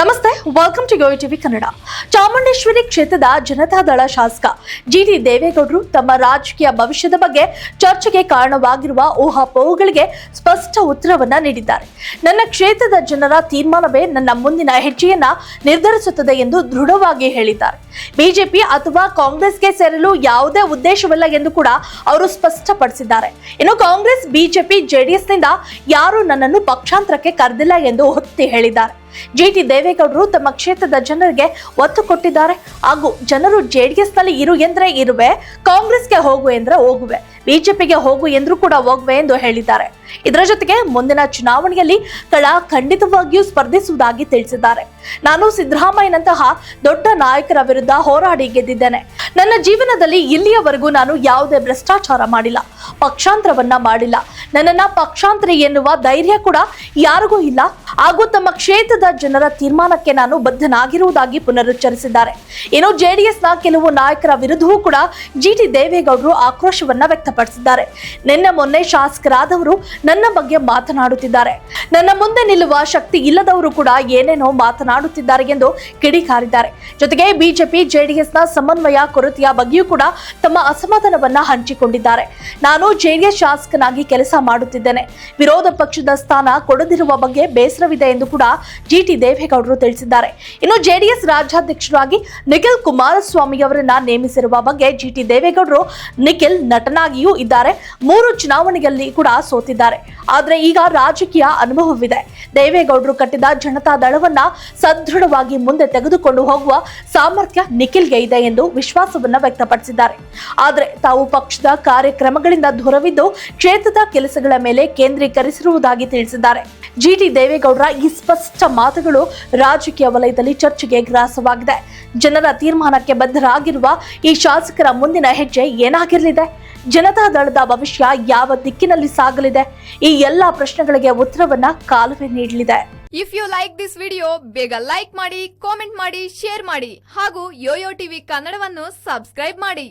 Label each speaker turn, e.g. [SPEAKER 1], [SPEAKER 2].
[SPEAKER 1] ನಮಸ್ತೆ welcome to yo TV Kannada Chamundeshwari ಕ್ಷೇತ್ರದ ಜನತಾದಳ ಶಾಸಕ ಜಿಟಿ ದೇವೇಗೌಡರು ತಮ್ಮ ರಾಜಕೀಯ ಭವಿಷ್ಯದ ಬಗ್ಗೆ ಚರ್ಚೆಗೆ ಕಾರಣವಾಗಿರುವ ಊಹಾಪೋಹಗಳಿಗೆ ಸ್ಪಷ್ಟ ಉತ್ತರವನ್ನ ನೀಡಿದ್ದಾರೆ. ನನ್ನ ಕ್ಷೇತ್ರದ ಜನರ ತೀರ್ಮಾನವೇ ನನ್ನ ಮುಂದಿನ ಹೆಜ್ಜೆಯನ್ನ ನಿರ್ಧರಿಸುತ್ತದೆ ಎಂದು ದೃಢವಾಗಿ ಹೇಳಿದ್ದಾರೆ. ಬಿಜೆಪಿ ಅಥವಾ ಕಾಂಗ್ರೆಸ್ಗೆ ಸೇರಲು ಯಾವುದೇ ಉದ್ದೇಶವಿಲ್ಲ ಎಂದು ಕೂಡ ಅವರು ಸ್ಪಷ್ಟಪಡಿಸಿದ್ದಾರೆ. ಇನ್ನು ಕಾಂಗ್ರೆಸ್, ಬಿಜೆಪಿ, ಜೆಡಿಎಸ್ನಿಂದ ಯಾರು ನನ್ನನ್ನು ಪಕ್ಷಾಂತರಕ್ಕೆ ಕರೆದಿಲ್ಲ ಎಂದು ಒತ್ತಿ ಹೇಳಿದ್ದಾರೆ. ಜಿಟಿ ದೇವೇಗೌಡರು ತಮ್ಮ ಕ್ಷೇತ್ರದ ಜನರಿಗೆ ಒತ್ತು ಕೊಟ್ಟಿದ್ದಾರೆ. ಹಾಗೂ ಜನರು ಜೆಡಿಎಸ್ನಲ್ಲಿ ಇರು ಎಂದ್ರೆ ಇರುವೆ, ಕಾಂಗ್ರೆಸ್ಗೆ ಹೋಗು ಎಂದ್ರೆ ಹೋಗುವೆ, ಬಿಜೆಪಿಗೆ ಹೋಗು ಎಂದ್ರೂ ಕೂಡ ಹೋಗುವೆ ಎಂದು ಹೇಳಿದ್ದಾರೆ. ಇದರ ಜೊತೆಗೆ ಮುಂದಿನ ಚುನಾವಣೆಯಲ್ಲಿ ಕಳ ಖಂಡಿತವಾಗಿಯೂ ಸ್ಪರ್ಧಿಸುವುದಾಗಿ ತಿಳಿಸಿದ್ದಾರೆ. ನಾನು ಸಿದ್ದರಾಮಯ್ಯನಂತಹ ದೊಡ್ಡ ನಾಯಕರ ವಿರುದ್ಧ ಹೋರಾಡಿ ಗೆದ್ದಿದ್ದೇನೆ. ನನ್ನ ಜೀವನದಲ್ಲಿ ಇಲ್ಲಿಯವರೆಗೂ ನಾನು ಯಾವುದೇ ಭ್ರಷ್ಟಾಚಾರ ಮಾಡಿಲ್ಲ, ಪಕ್ಷಾಂತರವನ್ನ ಮಾಡಿಲ್ಲ. ನನ್ನನ್ನ ಪಕ್ಷಾಂತರಿ ಎನ್ನುವ ಧೈರ್ಯ ಕೂಡ ಯಾರಿಗೂ ಇಲ್ಲ. ಹಾಗೂ ತಮ್ಮ ಕ್ಷೇತ್ರದ ಜನರ ತೀರ್ಮಾನಕ್ಕೆ ನಾನು ಬದ್ಧನಾಗಿರುವುದಾಗಿ ಪುನರುಚ್ಚರಿಸಿದ್ದಾರೆ. ಇನ್ನು ಜೆಡಿಎಸ್ನ ಕೆಲವು ನಾಯಕರ ವಿರುದ್ಧವೂ ಕೂಡ ಜಿಟಿ ದೇವೇಗೌಡರು ಆಕ್ರೋಶವನ್ನ ವ್ಯಕ್ತಪಡಿಸಿದ್ದಾರೆ. ನಿನ್ನೆ ಮೊನ್ನೆ ಶಾಸಕರಾದವರು ನನ್ನ ಬಗ್ಗೆ ಮಾತನಾಡುತ್ತಿದ್ದಾರೆ. ನನ್ನ ಮುಂದೆ ನಿಲ್ಲುವ ಶಕ್ತಿ ಇಲ್ಲದವರು ಕೂಡ ಏನೇನೋ ಮಾತನಾಡುತ್ತಿದ್ದಾರೆ ಎಂದು ಕಿಡಿಕಾರಿದ್ದಾರೆ. ಜೊತೆಗೆ ಬಿಜೆಪಿ, ಜೆಡಿಎಸ್ನ ಸಮನ್ವಯ ಕೊರತೆಯ ಬಗ್ಗೆಯೂ ಕೂಡ ತಮ್ಮ ಅಸಮಾಧಾನವನ್ನ ಹಂಚಿಕೊಂಡಿದ್ದಾರೆ. ನಾನು ಜೆಡಿಎಸ್ ಶಾಸಕನಾಗಿ ಕೆಲಸ ಮಾಡುತ್ತಿದ್ದೇನೆ. ವಿರೋಧ ಪಕ್ಷದ ಸ್ಥಾನ ಕೊಡದಿರುವ ಬಗ್ಗೆ ಬೇಸರವಿದೆ ಎಂದು ಕೂಡ ಜಿಟಿ ದೇವೇಗೌಡರು ತಿಳಿಸಿದ್ದಾರೆ. ಇನ್ನು ಜೆಡಿಎಸ್ ರಾಜ್ಯಾಧ್ಯಕ್ಷರಾಗಿ ನಿಖಿಲ್ ಕುಮಾರಸ್ವಾಮಿ ಅವರನ್ನ ನೇಮಿಸಿರುವ ಬಗ್ಗೆ ಜಿಟಿ ದೇವೇಗೌಡರು ನಿಖಿಲ್ ನಟನಾಗಿಯೂ ಇದ್ದಾರೆ. ಮೂರು ಚುನಾವಣೆಯಲ್ಲಿ ಕೂಡ ಸೋತಿದ್ದಾರೆ. ಆದರೆ ಈಗ ರಾಜಕೀಯ ಅನುಭವವಿದೆ. ದೇವೇಗೌಡರು ಕಟ್ಟಿದ ಜನತಾ ದಳವನ್ನ ಸದೃಢವಾಗಿ ಮುಂದೆ ತೆಗೆದುಕೊಂಡು ಹೋಗುವ ಸಾಮರ್ಥ್ಯ ನಿಖಿಲ್ಗೆ ಇದೆ ಎಂದು ವಿಶ್ವಾಸವನ್ನ ವ್ಯಕ್ತಪಡಿಸಿದ್ದಾರೆ. ಆದರೆ ತಾವು ಪಕ್ಷದ ಕಾರ್ಯಕ್ರಮಗಳಿಂದ ದೂರವಿದ್ದು ಕ್ಷೇತ್ರದ ಕೆಲಸಗಳ ಮೇಲೆ ಕೇಂದ್ರೀಕರಿಸಿರುವುದಾಗಿ ತಿಳಿಸಿದ್ದಾರೆ. ಜಿಟಿ ದೇವೇಗೌಡರ ಈ ಸ್ಪಷ್ಟ ಮಾತುಗಳು ರಾಜಕೀಯ ವಲಯದಲ್ಲಿ ಚರ್ಚೆಗೆ ಗ್ರಾಸವಾಗಿದೆ. ಜನರ ತೀರ್ಮಾನಕ್ಕೆ ಬದ್ಧರಾಗಿರುವ ಈ ಶಾಸಕರ ಮುಂದಿನ ಹೆಜ್ಜೆ ಏನಾಗಿರಲಿದೆ? ಜನತಾ ದಳದ ಭವಿಷ್ಯ ಯಾವ ದಿಕ್ಕಿನಲ್ಲಿ ಸಾಗಲಿದೆ? ಈ ಎಲ್ಲಾ ಪ್ರಶ್ನೆಗಳಿಗೆ ಉತ್ತರವನ್ನ ಕಾಲುವೆ ನೀಡಲಿದೆ.
[SPEAKER 2] If you like this video ಬೇಗ ಲೈಕ್ ಮಾಡಿ ಕಾಮೆಂಟ್ ಮಾಡಿ ಶೇರ್ ಮಾಡಿ ಹಾಗೂ ಯೋಯೋ ಟಿವಿ ಕನ್ನಡವನ್ನು ಸಬ್ಸ್ಕ್ರೈಬ್ ಮಾಡಿ.